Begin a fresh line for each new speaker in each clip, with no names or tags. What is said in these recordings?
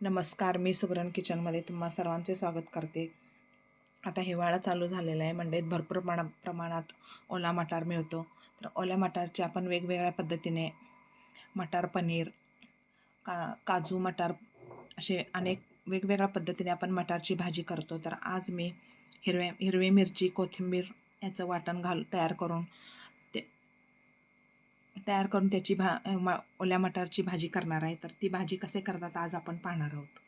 नमस्कार मी सुगरण किचनमध्ये तुम्हा सर्वांचे स्वागत करते. आता हिवाळा चालू झालेला आहे मंडईत भरपूर प्रणा प्रमाणात ओला मटार मिळतो. तर ओल्या मटारचे आपण वेगवेगळ्या पद्धतीने मटार पनीर का काजू मटार असे अनेक वेगवेगळ्या पद्धतीने आपण मटारची भाजी करतो. तर आज मी हिरव्या हिरवी मिरची कोथिंबीर याचं वाटण घाल तयार करून तयार करून त्याची भा मा ओल्या मटारची भाजी करणार आहे तर ती भाजी कसे करतात आज आपण पाहणार आहोत.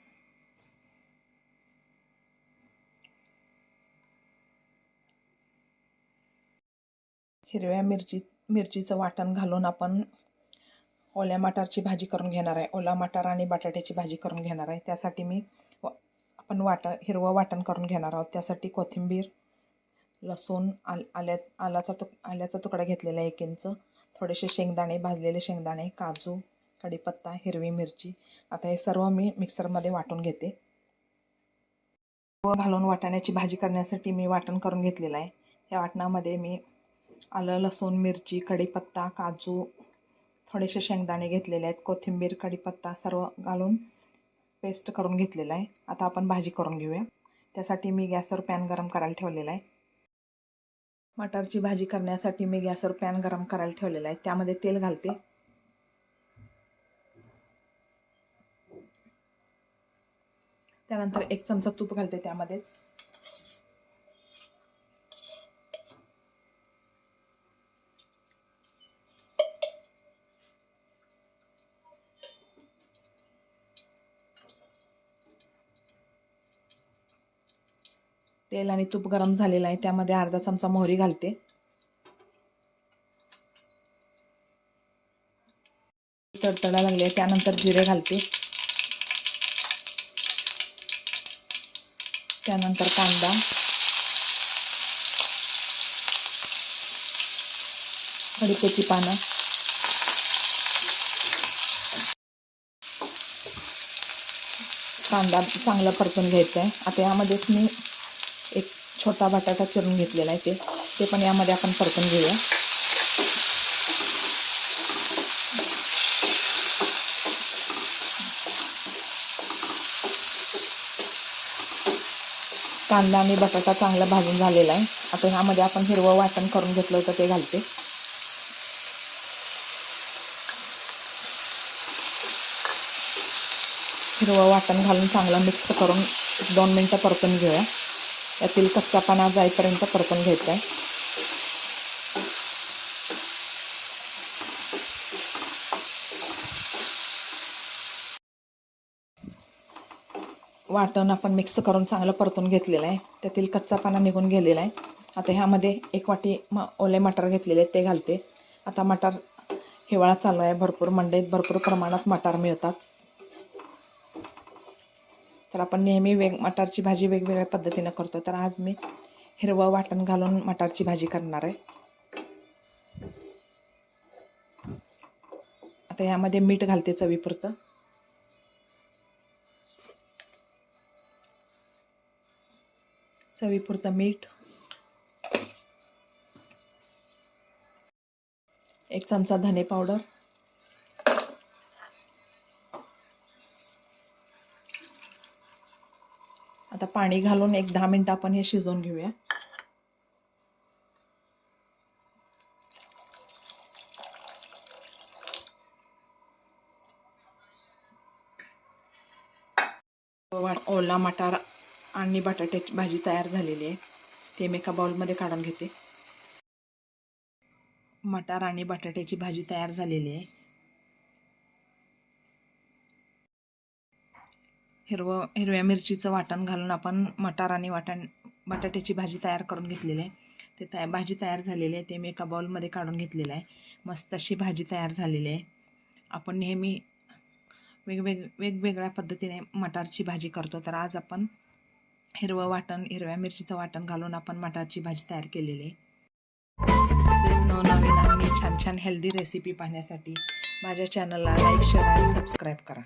हिरव्या मिरची मिरचीचं वाटण घालून आपण ओल्या मटारची भाजी करून घेणार आहे. ओला मटार आणि बटाट्याची भाजी करून घेणार आहे. त्यासाठी मी व आपण वाट हिरवं वाटण करून घेणार आहोत. त्यासाठी कोथिंबीर लसूण आल आल्या आल्याचा तुक आल्याचा तुकडा घेतलेला आहे एक इंच. थोडेसे शेंगदाणे भाजलेले शेंगदाणे काजू कढीपत्ता हिरवी मिरची. आता हे सर्व मी मिक्सरमध्ये वाटून घेते. व घालून वाटाण्याची भाजी करण्यासाठी मी वाटण करून घेतलेलं आहे. या वाटणामध्ये मी आलं लसूण मिरची कढीपत्ता काजू थोडेसे शेंगदाणे घेतलेले आहेत. कोथिंबीर कढीपत्ता सर्व घालून पेस्ट करून घेतलेलं आहे. आता आपण भाजी करून घेऊया. त्यासाठी मी गॅसवर पॅन गरम करायला ठेवलेला आहे. मटारची भाजी करण्यासाठी मी गॅसवर पॅन गरम करायला ठेवलेला आहे. त्यामध्ये तेल घालते. त्यानंतर एक चमचा तूप घालते त्यामध्येच. तेल आणि तूप गरम झालेलं आहे. त्यामध्ये अर्धा चमचा मोहरी घालते. तडतडा लागले त्यानंतर जिरे घालते. त्यानंतर कांदा. कढीपत्त्याची पानं. कांदा चांगला परतून घ्यायचा आहे. आता यामध्येच मी एक छोटा बटाटा चिरून घेतलेला आहे ते. ते पण यामध्ये आपण परतून घेऊया. कांदा आणि बटाटा चांगला भाजून झालेला आहे. आता ह्यामध्ये आपण हिरवं वाटण करून घेतलं होतं ते घालते. हिरवं वाटण घालून चांगलं मिक्स करून एक दोन मिनटं परतून घेऊया. यातील कच्चापणा जाईपर्यंत परतून घ्यायचा आहे वाटण आपण मिक्स करून चांगलं परतून घेतलेलं आहे. त्यातील कच्चापणा निघून गेलेला आहे. आता ह्यामध्ये एक वाटी म ओले मटार घेतलेले आहेत ते घालते. आता मटार हिवाळा चालू आहे. भरपूर मंडईत भरपूर प्रमाणात मटार मिळतात. तर आपण नेहमी वेग मटारची भाजी वेगवेगळ्या पद्धतीनं करतो. तर आज मी हिरवं वाटण घालून मटारची भाजी करणार आहे. आता ह्यामध्ये मीठ घालते चवीपुरतं. चवीपुरतं मीठ. एक चमचा धने पावडर. आता पाणी घालून एक दहा मिनटं आपण हे शिजवून घेऊया. ओला मटार आणि बटाट्याची भाजी तयार झालेली आहे. ते मी एका बाउलमध्ये काढून घेते. मटार आणि बटाट्याची भाजी तयार झालेली आहे. हिरवं हिरव्या मिरचीचं वाटण घालून आपण मटार आणि वाटण बटाट्याची भाजी तयार करून घेतलेली आहे. ते तया भाजी तयार झालेली आहे. ते मी एका बाउलमध्ये काढून घेतलेलं आहे. मस्त अशी भाजी तयार झालेली आहे. आपण नेहमी वेगवेग वेगवेगळ्या पद्धतीने मटारची भाजी करतो. तर आज आपण हिरवं वाटण हिरव्या मिरचीचं वाटण घालून आपण मटारची भाजी तयार केलेली आहे. तसेच नवनवीन आणि छान छान हेल्दी रेसिपी पाहण्यासाठी माझ्या चॅनलला लाईक शेअर आणि सबस्क्राईब करा.